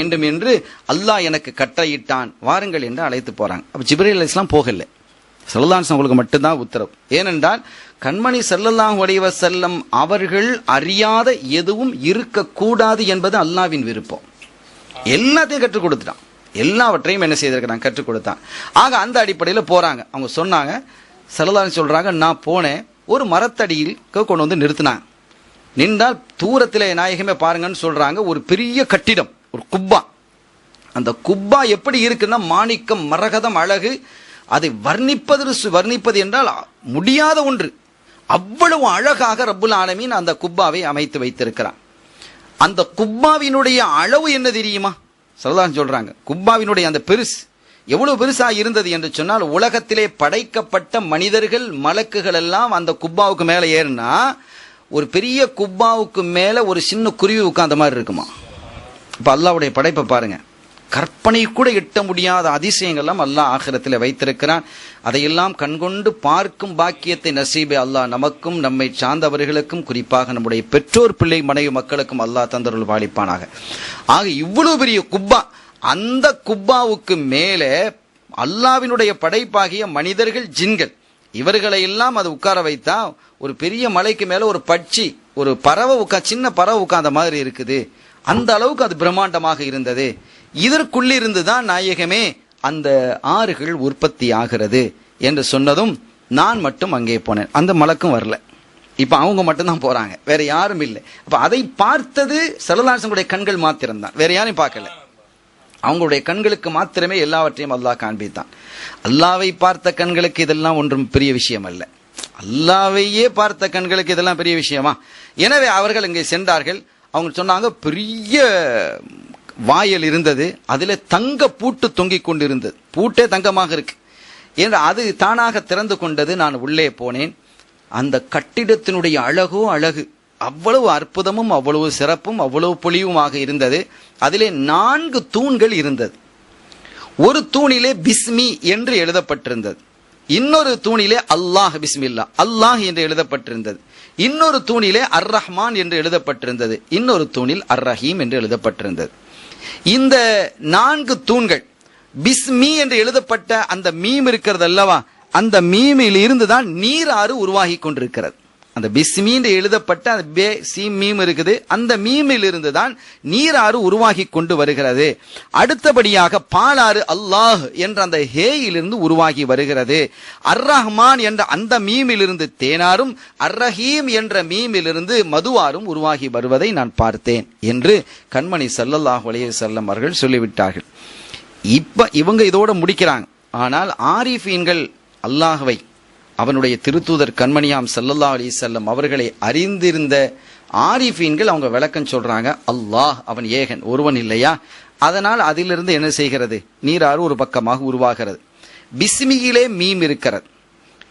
வேண்டும் என்று அல்லாஹ் எனக்கு கட்டளையிட்டான். வாருங்கள் என்று அழைத்து போறாங்க. அப்ப ஜிப்ரேல் அலைஹிஸ்ஸலாம் போகல. சல்லல்லாஹு அவங்களுக்கு மட்டும்தான் உத்தரவு. ஏனென்றால் கண்மணி ஸல்லல்லாஹு அலைஹி செல்லம் அவர்கள் அறியாத எதுவும் இருக்கக்கூடாது என்பது அல்லாவின் விருப்பம். எல்லாத்தையும் கற்றுக் கொடுத்துட்டான். எல்லாவற்றையும் என்ன செய்திருக்கிறான்? கற்றுக் கொடுத்தான். ஆக அந்த அடிப்படையில் போறாங்க. அவங்க சொன்னாங்க சல்லல்லாஹு சொல்றாங்க நான் போனேன் ஒரு மரத்தடியில் கொண்டு வந்து நிறுத்தினாங்க. நின்றால் தூரத்தில் நாயகமே பாருங்கன்னு சொல்றாங்க ஒரு பெரிய கட்டிடம். ஒரு குப்பா. அந்த குப்பா எப்படி இருக்குன்னா மாணிக்கம் மரகதம் அழகு அதை வர்ணிப்பது வர்ணிப்பது என்றால் முடியாத ஒன்று. அவ்வளவு அழகாக ரப்புல் ஆலமீன் அந்த குப்பாவை அமைத்து வைத்திருக்கிறான். அந்த குப்பாவினுடைய அளவு என்ன தெரியுமா? சரதான் சொல்றாங்க. குப்பாவினுடைய அந்த பெருசு. எவ்வளவு பெருசா இருந்தது என்று சொன்னால் உலகத்திலே படைக்கப்பட்ட மனிதர்கள் மலக்குகள் எல்லாம் அந்த குப்பாவுக்கு மேல ஏறினா ஒரு பெரிய குப்பாவுக்கு மேல ஒரு சின்ன குருவி உட்கார்ந்த மாதிரி இருக்குமா? இப்போ அல்லாவுடைய படைப்பை பாருங்க. கற்பனை கூட எட்ட முடியாத அதிசயங்கள்லாம் அல்லாஹ் ஆகிரத்தில் வைத்திருக்கிறான். அதையெல்லாம் கண்கொண்டு பார்க்கும் பாக்கியத்தை நசீபே அல்லாஹ் நமக்கும் நம்மை சார்ந்தவர்களுக்கும் குறிப்பாக நம்முடைய பெற்றோர் பிள்ளை மனைவி மக்களுக்கும் அல்லாஹ் தந்தருள் பாலிப்பானாக ஆக இவ்வளவு பெரிய குப்பா அந்த குப்பாவுக்கு மேலே அல்லாவினுடைய படைப்பாகிய மனிதர்கள் ஜின்கள். இவர்களை எல்லாம் அது உட்கார வைத்தா ஒரு பெரிய மலைக்கு மேல ஒரு பட்சி ஒரு பறவை உட்கா சின்ன பறவை உட்காந்த மாதிரி இருக்குது. அந்த அளவுக்கு அது பிரம்மாண்டமாக இருந்தது. இதற்குள்ளிருந்து தான் நாயகமே அந்த ஆறுகள் உற்பத்தி ஆகிறது என்று சொன்னதும் நான் மட்டும் அங்கே போனேன். அந்த மலக்கும் வரல. இப்போ அவங்க மட்டும்தான் போறாங்க. வேற யாரும் இல்லை. அப்ப அதை பார்த்தது சரதாசனுடைய கண்கள் மாத்திரம்தான். வேற யாரையும் பார்க்கல. அவங்களுடைய கண்களுக்கு மாத்திரமே எல்லாவற்றையும் அல்லாஹ் காண்பித்தான். அல்லாவை பார்த்த கண்களுக்கு இதெல்லாம் ஒன்றும் பெரிய விஷயம் அல்ல. அல்லாவையே பார்த்த கண்களுக்கு இதெல்லாம் பெரிய விஷயமா? எனவே அவர்கள் இங்கே சென்றார்கள். அவங்க சொன்னாங்க பெரிய வாயல் இருந்தது அதில் தங்க பூட்டு தொங்கிக் கொண்டிருந்தது. பூட்டே தங்கமாக இருக்கு. என்று அது தானாக திறந்து கொண்டது நான் உள்ளே போனேன். அந்த கட்டிடத்தினுடைய அழகோ அழகு அவ்வளவு அற்புதமும் அவ்வளவு சிறப்பும் அவ்வளவு பொலிவுமாக இருந்தது. அதிலே நான்கு தூண்கள் இருந்தது. ஒரு தூணிலே பிஸ்மி என்று எழுதப்பட்டிருந்தது. இன்னொரு தூணிலே அல்லாஹ் பிஸ்மில்லா அல்லாஹ் என்று எழுதப்பட்டிருந்தது. இன்னொரு தூணிலே அர் ரஹ்மான் என்று எழுதப்பட்டிருந்தது. இன்னொரு தூணில் அர் ரஹீம் என்று எழுதப்பட்டிருந்தது. இந்த நான்கு தூண்கள் பிஸ்மி என்று எழுதப்பட்ட அந்த மீம் இருக்கிறது அல்லவா? அந்த மீமில் இருந்து தான் நீராறு உருவாகி கொண்டிருக்கிறது. அந்த பிஸ்மி எழுதப்பட்ட அந்த பே சி மீம் இருக்குது. அந்த மீமில் இருந்து தான் நீராறு உருவாகி கொண்டு வருகிறது. அடுத்தபடியாக பாலாறு அல்லாஹ் என்ற அந்த ஹேயிலிருந்து உருவாகி வருகிறது. அர் ரஹ்மான் என்ற அந்த மீமிலிருந்து தேனாரும் அர் ரஹீம் என்ற மீமிலிருந்து மதுவாரும் உருவாகி வருவதை நான் பார்த்தேன் என்று கண்மணி சல்லல்லாஹ் அலைஹி செல்லம் அவர்கள் சொல்லிவிட்டார்கள். இப்ப இவங்க இதோட முடிக்கிறாங்க. ஆனால் ஆரிஃபீன்கள் அல்லாஹவை அவனுடைய திருத்தூதர் கண்மணியாம் சல்லல்லா அலி செல்லம் அவர்களை அறிந்திருந்த ஆரிஃபீன்கள் அவங்க விளக்கம் சொல்றாங்க அல்லாஹ் அவன் ஏகன் ஒருவன் இல்லையா? அதனால் அதிலிருந்து என்ன செய்கிறது? நீராறு ஒரு பக்கமாக உருவாகிறது. பிஸ்மியிலே மீம் இருக்கிறது.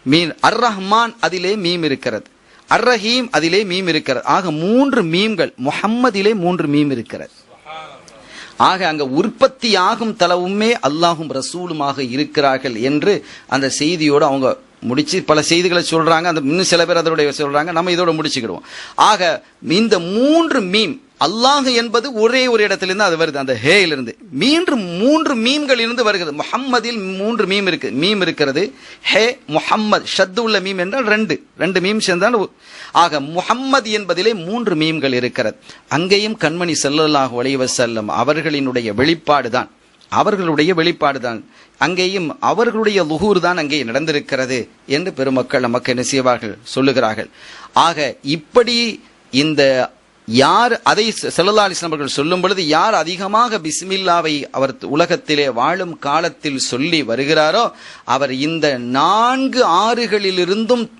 மீன் அர் ரஹ்மான் அதிலே மீம் இருக்கிறது. அர் ரஹீம் அதிலே மீம் இருக்கிறது. ஆக மூன்று மீம்கள் முஹம்மதிலே மூன்று மீம் இருக்கிறது. ஆக அங்க உற்பத்தியாகும் தளவுமே அல்லாஹும் ரசூலுமாக இருக்கிறார்கள் என்று அந்த செய்தியோடு அவங்க முடிச்சு பல செய்திகளை சொல்றாங்க அந்த இன்னும் சில பேர் அதனுடைய சொல்றாங்க நம்ம இதோட முடிச்சுக்கிடுவோம். ஆக இந்த மூன்று மீம் அல்லாஹ் என்பது ஒரே ஒரு இடத்திலிருந்து அது வருது அந்த ஹேயிலிருந்து மீண்டும் மூன்று மீம்கள் இருந்து வருகிறது. முஹம்மதில் மூன்று மீம் இருக்கு. மீம் இருக்கிறது ஹே முஹம்மது ஷத்து உள்ள மீம் என்றால் ரெண்டு. ரெண்டு மீம் சேர்ந்தால் ஆக முஹம்மது என்பதிலே மூன்று மீம்கள் இருக்கிறது. அங்கேயும் கண்மணி செல்லல்லாஹு அலைஹி செல்லும் அவர்களினுடைய வெளிப்பாடு தான் அவர்களுடைய வெளிப்பாடு தான். அங்கேயும் அவர்களுடைய லுகூர் தான் அங்கே நடந்திருக்கிறது என்று பெருமக்கள் நமக்கு என்ன செய்வார்கள்? சொல்லுகிறார்கள். ஆக இப்படி இந்த யார் அதை செல்லல்லா அலிஸ்லாம் அவர்கள் சொல்லும் பொழுது யார் அதிகமாக பிஸ்மில்லாவை அவர் உலகத்திலே வாழும் காலத்தில் சொல்லி வருகிறாரோ அவர் இந்த நான்கு ஆறுகளிலிருந்தும்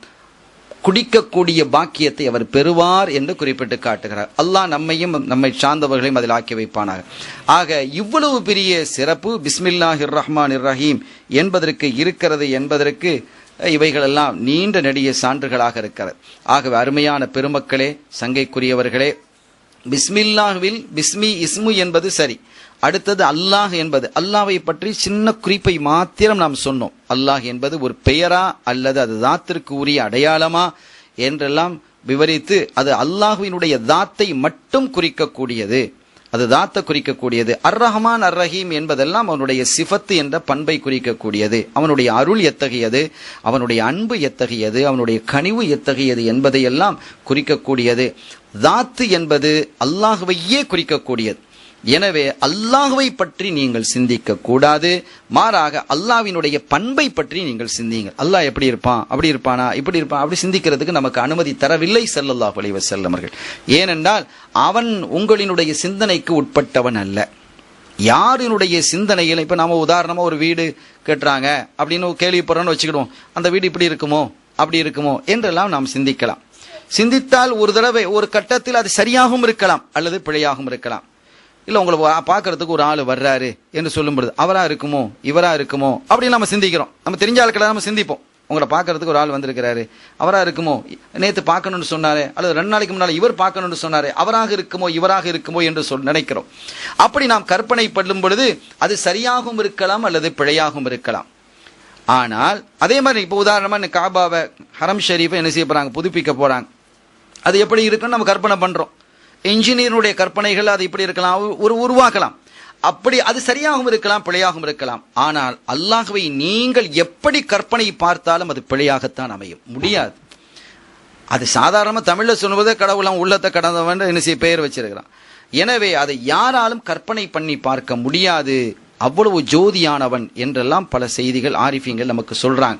குடிக்கக்கூடிய பாக்கியத்தை அவர் பெறுவார் என்று குறிப்பிட்டு காட்டுகிறார். அல்லாஹ் நம்மையும் நம்மை சார்ந்தவர்களையும் அதில் ஆக்கி வைப்பானாக. ஆக இவ்வளவு பெரிய சிறப்பு பிஸ்மில்லாஹிர் ரஹ்மான் ரஹீம் என்பதற்கு இருக்கிறது என்பதற்கு இவைகளெல்லாம் நீண்ட நெடிய சான்றுகளாக இருக்கிறது. ஆகவே அருமையான பெருமக்களே சங்கைக்குரியவர்களே பிஸ்மில்லாவில் பிஸ்மி இஸ்மு என்பது சரி. அடுத்தது அல்லாஹ் என்பது. அல்லாவை பற்றி சின்ன குறிப்பை மாத்திரம் நாம் சொன்னோம். அல்லாஹ் என்பது ஒரு பெயரா அல்லது அது தாத்திற்கு உரிய அடையாளமா என்றெல்லாம் விவரித்து அது அல்லாஹுவினுடைய தாத்தை மட்டும் குறிக்கக்கூடியது. அது தாத்த குறிக்கக்கூடியது. அர் ரஹ்மான் அர் ரஹீம் என்பதெல்லாம் அவனுடைய சிஃபத்து என்ற பண்பை குறிக்கக்கூடியது. அவனுடைய அருள் எத்தகையது? அவனுடைய அன்பு எத்தகையது? அவனுடைய கனிவு எத்தகையது என்பதையெல்லாம் குறிக்கக்கூடியது. தாத்து என்பது அல்லாஹுவையே குறிக்கக்கூடியது. எனவே அல்லாஹுவை பற்றி நீங்கள் சிந்திக்க கூடாது மாறாக அல்லாவினுடைய பண்பை பற்றி நீங்கள் சிந்திங்க அல்லாஹ் எப்படி இருப்பான்? அப்படி இருப்பானா? இப்படி இருப்பான்? அப்படி சிந்திக்கிறதுக்கு நமக்கு அனுமதி தரவில்லை செல்லல்லாஹ் வலிவ வஸல்லம் ஏனென்றால் அவன் உங்களினுடைய சிந்தனைக்கு உட்பட்டவன் அல்ல. யாரினுடைய சிந்தனையில் இப்போ நாம உதாரணமாக ஒரு வீடு கட்டுறாங்க அப்படின்னு கேள்விப்படுறோன்னு வச்சுக்கிடுவோம். அந்த வீடு இப்படி இருக்குமோ? அப்படி இருக்குமோ? என்றெல்லாம் நாம் சிந்திக்கலாம். சிந்தித்தால் ஒரு தடவை ஒரு கட்டத்தில் அது சரியாகவும் இருக்கலாம் அல்லது பிழையாகவும் இருக்கலாம். இல்லை உங்களை பார்க்கறதுக்கு ஒரு ஆள் வர்றாரு என்று சொல்லும்பொழுது அவராக இருக்குமோ இவராக இருக்குமோ அப்படின்னு நம்ம சிந்திக்கிறோம். நம்ம தெரிஞ்ச ஆட்களை நம்ம சிந்திப்போம். உங்களை பார்க்கறதுக்கு ஒரு ஆள் வந்திருக்கிறாரு. அவராக இருக்குமோ நேற்று பார்க்கணும்னு சொன்னாரே அல்லது ரெண்டு நாளைக்கு முன்னால் இவர் பார்க்கணும்னு சொன்னாரே அவராக இருக்குமோ இவராக இருக்குமோ என்று சொல் நினைக்கிறோம். அப்படி நாம் கற்பனை பண்ணும் பொழுது அது சரியாகவும் இருக்கலாம் அல்லது பிழையாகவும் இருக்கலாம். ஆனால் அதே மாதிரி இப்போ உதாரணமாக இந்த காபாவை ஹரம் ஷெரீஃபை என்ன செய்ய போகிறாங்க புதுப்பிக்க போகிறாங்க அது எப்படி இருக்குன்னு நம்ம கற்பனை பண்ணுறோம் இன்ஜினியருடைய கற்பனைகள் அது இப்படி இருக்கலாம் ஒரு உருவாக்கலாம். அப்படி அது சரியாகவும் இருக்கலாம் பிழையாகவும் இருக்கலாம். ஆனால் அல்லாஹ்வை நீங்கள் எப்படி கற்பனை பார்த்தாலும் அது பிழையாகத்தான் அமையும். முடியாது. அது சாதாரணமாக தமிழில் சொல்லுவதே கடவுளாம் உள்ளத்தை கடந்தவன் என்ன செய்ய பெயர் வச்சிருக்கிறான். எனவே அதை யாராலும் கற்பனை பண்ணி பார்க்க முடியாது. அவ்வளவு ஜோதியானவன் என்றெல்லாம் பல செய்திகள் ஆரிஃபிங்கள் நமக்கு சொல்றாங்க.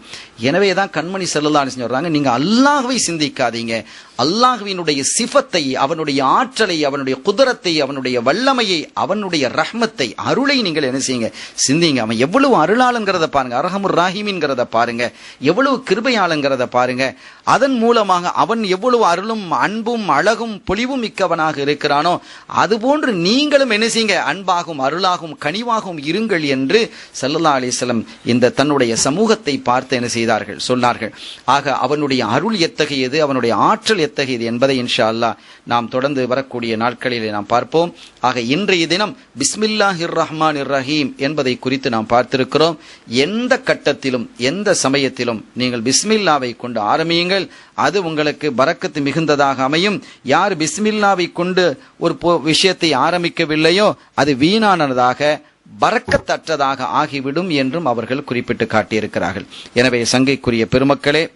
எனவே தான் கண்மணி செல்லலான்னு சொல்றாங்க நீங்க அல்லாஹவை சிந்திக்காதீங்க. அல்லாஹுவினுடைய சிபத்தை அவனுடைய ஆற்றலை அவனுடைய குதிரத்தை அவனுடைய வல்லமையை அவனுடைய ரஹ்மத்தை அருளை நீங்கள் என்ன செய்யுங்க? சிந்திங்க. அவன் எவ்வளவு அருளாளுங்கிறத பாருங்க. அரஹமுர் ராஹிமின்கிறத பாருங்க. எவ்வளவு கிருபையாளுங்கிறத பாருங்க. அதன் மூலமாக அவன் எவ்வளவு அருளும் அன்பும் அழகும் பொலிவும் மிக்கவனாக இருக்கிறானோ அதுபோன்று நீங்களும் என்ன செய்யுங்க? அன்பாகும் அருளாகும் கனிவாகவும் இருங்கள் என்று சல்லல்லா அலிஸ்லம் இந்த தன்னுடைய சமூகத்தை பார்த்து என்ன செய்தார்கள்? சொன்னார்கள். ஆக அவனுடைய அருள் எத்தகையது? அவனுடைய ஆற்றல் எத்தகையது என்பதை இன்ஷா அல்லாஹ் நாம் தொடர்ந்து வரக்கூடிய நாட்களிலே நாம் பார்ப்போம். ஆக இன்றைய தினம் பிஸ்மில்லாஹிர் ரஹ்மான் ரஹீம் என்பதை குறித்து நாம் பார்த்திருக்கிறோம். எந்த கட்டத்திலும் எந்த சமயத்திலும் நீங்கள் பிஸ்மில்லாவை கொண்டு ஆரம்பியுங்கள். அது உங்களுக்கு பறக்கத்து மிகுந்ததாக அமையும். யார் பிஸ்மில்லாவை கொண்டு ஒரு பொ- விஷயத்தை ஆரம்பிக்கவில்லையோ அது வீணானதாக பறக்கத்தற்றதாக ஆகிவிடும் என்றும் அவர்கள் குறிப்பிட்டு காட்டியிருக்கிறார்கள். எனவே சங்கைக்குரிய பெருமக்களே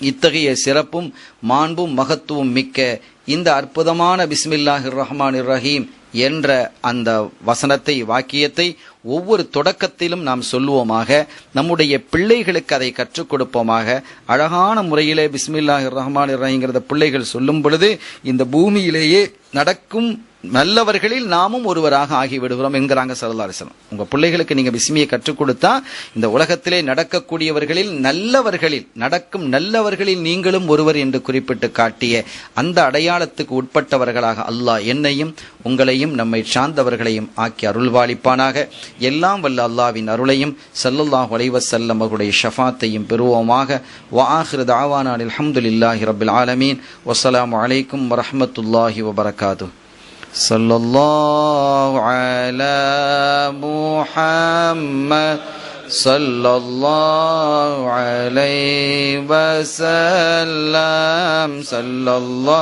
இத்தகைய சிறப்பும் மாண்பும் மகத்துவம் மிக்க இந்த அற்புதமான பிஸ்மில்லாஹிர் ரஹ்மான் ரஹீம் என்ற அந்த வசனத்தை வாக்கியத்தை ஒவ்வொரு தொடக்கத்திலும் நாம் சொல்லுவோமாக நம்முடைய பிள்ளைகளுக்கு அதை கற்றுக் கொடுப்போமாக. அழகான முறையிலே பிஸ்மில்லாஹ் ரஹ்மான் ரஹீங்கிறத பிள்ளைகள் சொல்லும் பொழுது இந்த பூமியிலேயே நடக்கும் நல்லவர்களில் நாமும் ஒருவராக ஆகிவிடுகிறோம் என்கிறாங்க சரதாரிசனம் உங்க பிள்ளைகளுக்கு நீங்க பிஸ்மியை கற்றுக் கொடுத்தா இந்த உலகத்திலே நடக்கக்கூடியவர்களில் நல்லவர்களில் நடக்கும் நல்லவர்களில் நீங்களும் ஒருவர் என்று குறிப்பிட்டு காட்டிய அந்த அடையாளத்துக்கு உட்பட்டவர்களாக அல்லாஹ் என்னையும் உங்களையும் நம்மை சார்ந்தவர்களையும் ஆக்கி அருள்வாளிப்பானாக எல்லாம் வல்ல அல்லாவின் அருளையும் ஸல்லல்லாஹு அலைஹி வஸல்லம் அவருடைய ஷஃபாத்தையும் பெறுவோமாக வஆஹிரு தஅவானா அல்ஹம்துலில்லாஹி ரப்பில் ஆலமீன் வஸ்ஸலாமு அலைக்கும் வரஹ்மத்துல்லாஹி வபரகாத்துஹு صلى الله على محمد صلى الله عليه وسلم صلى الله